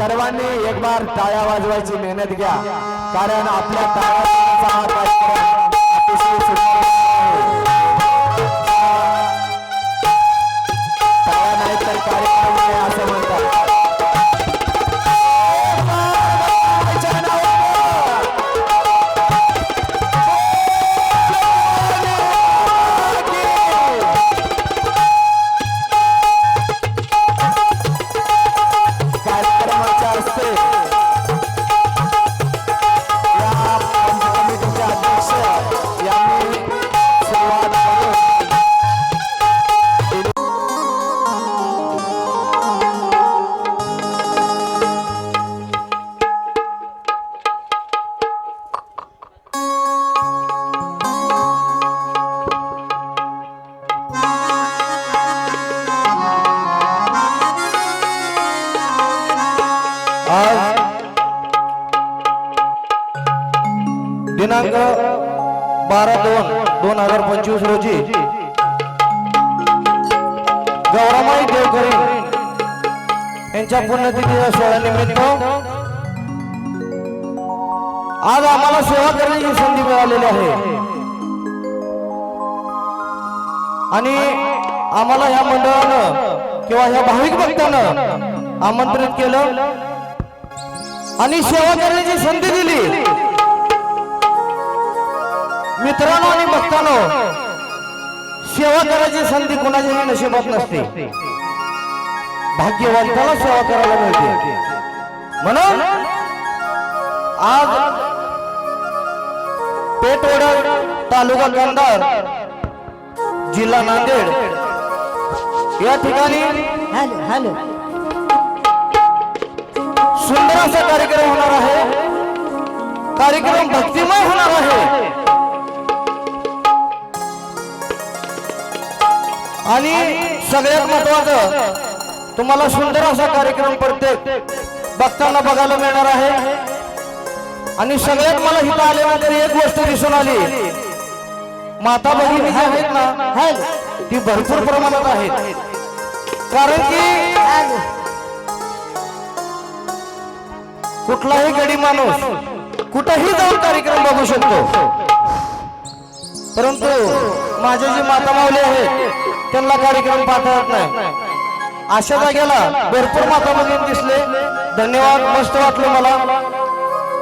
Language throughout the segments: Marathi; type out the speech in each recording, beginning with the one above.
सर्वांनी एक बार टाळ्या वाजवायची मेहनत घ्या. कारण आपल्या टाळ्या बारा दोन दोन हजार पंचवीस रोजी. गौरामाई देवकरी यांच्या पुण्यतिथीच्या सोहळ्यानिमित्त आज आम्हाला सेवा करण्याची संधी मिळालेली आहे. आणि आम्हाला ह्या मंडळानं किंवा ह्या भाविक भक्तानं आमंत्रित केलं आणि सेवा करण्याची संधी दिली. मित्रांनो आणि भक्तांनो सेवा करायची संधी कोणाच्याही नशिबात नसते. भाग्यवंताला सेवा करायला मिळते. म्हणून आज पेटवड तालुका कंधार जिल्हा नांदेड. या ठिकाणी सुंदर असा कार्यक्रम होणार आहे. कार्यक्रम भक्तिमय होणार आहे. आणि सगळ्यात महत्वाचं तुम्हाला सुंदर असा कार्यक्रम प्रत्येक बघताना बघायला मिळणार आहे. आणि सगळ्यात मला इथं आल्यानंतर एक गोष्ट दिसून आली. माता भगिनी ज्या आहेत ना ती भरपूर प्रमाणात आहेत. कारण की कुठलाही गडी माणूस कुठंही जाऊन कार्यक्रम बघू शकतो. परंतु माझे जे माता माऊली आहेत त्यांना कार्यक्रम पाठवत नाही. अशा जागेला भरपूर माता भगिनी दिसले. धन्यवाद मस्त वाटलं मला.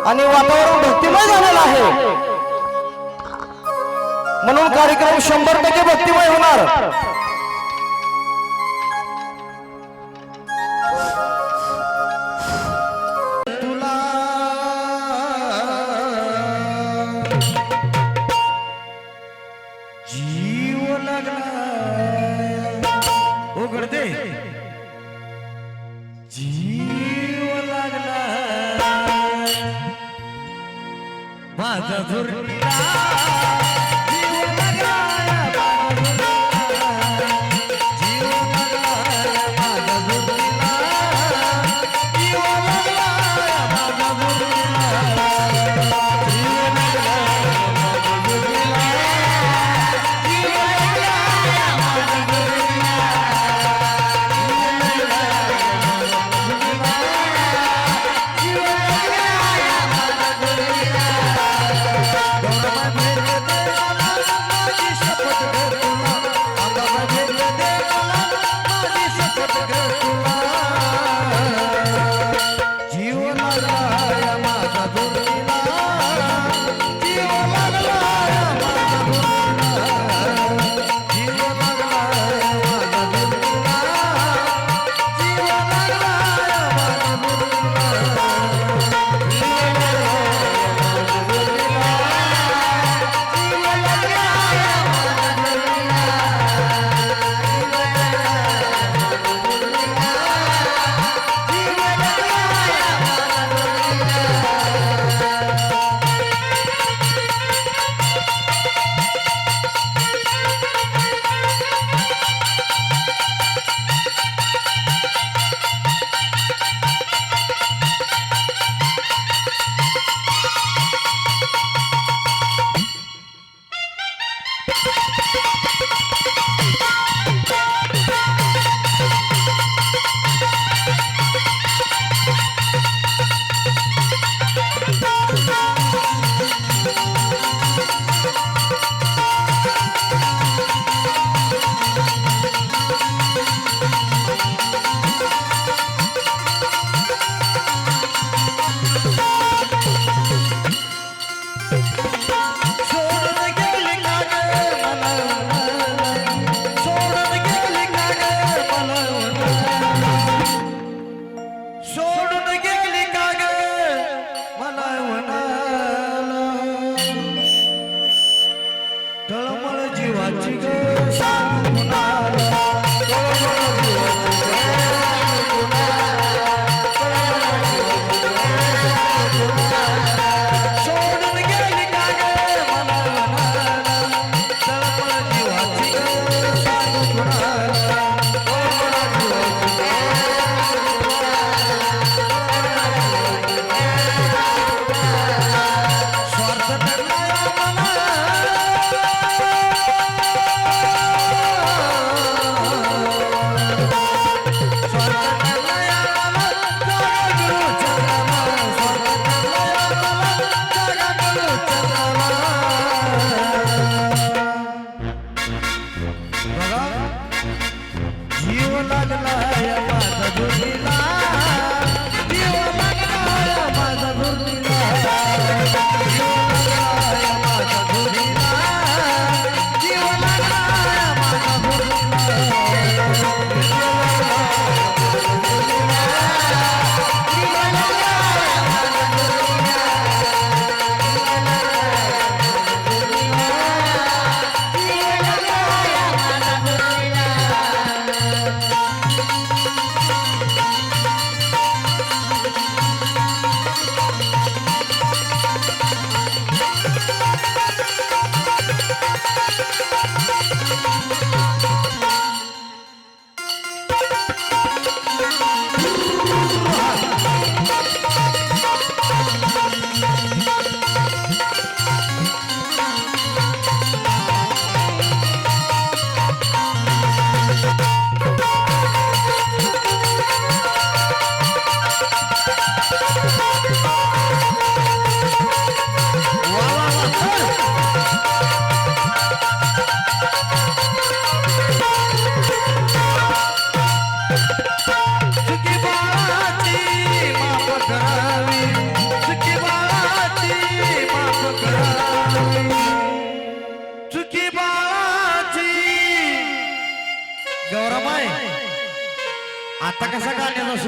आणि वातावरण भक्तिमय झालेलं आहे. म्हणून कार्यक्रम शंभर टक्के भक्तिमय होणार. माझा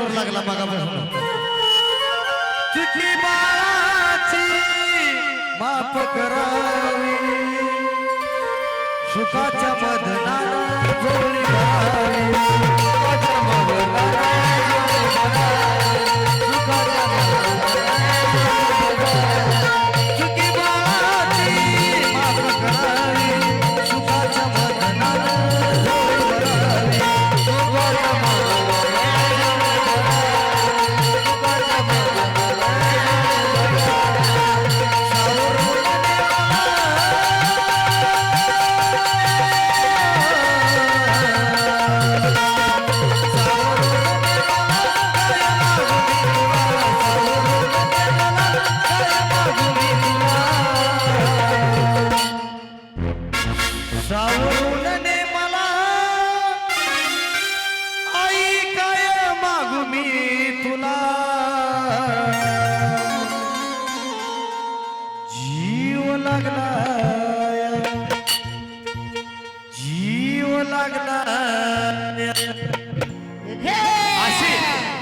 जोर लागला बघा किती बाळाची माफ करावी. सुखाच्या बदनाला जोडी लावी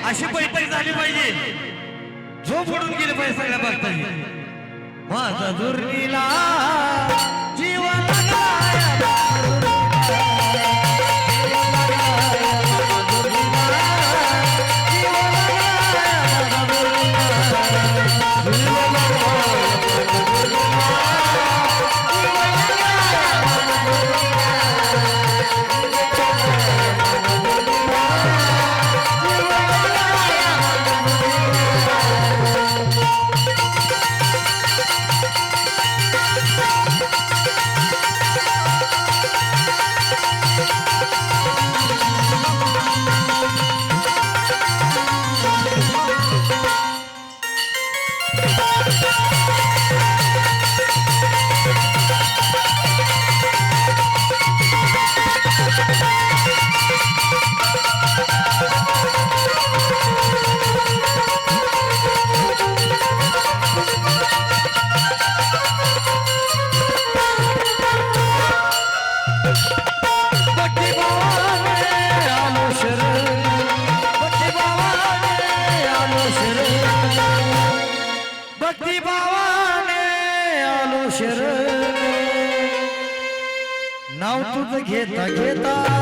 अशी पैपरी झाली पाहिजे. झोप उडून गेली पाहिजे सगळ्या भक्तांनी माझा दुर्गीला লাগে তা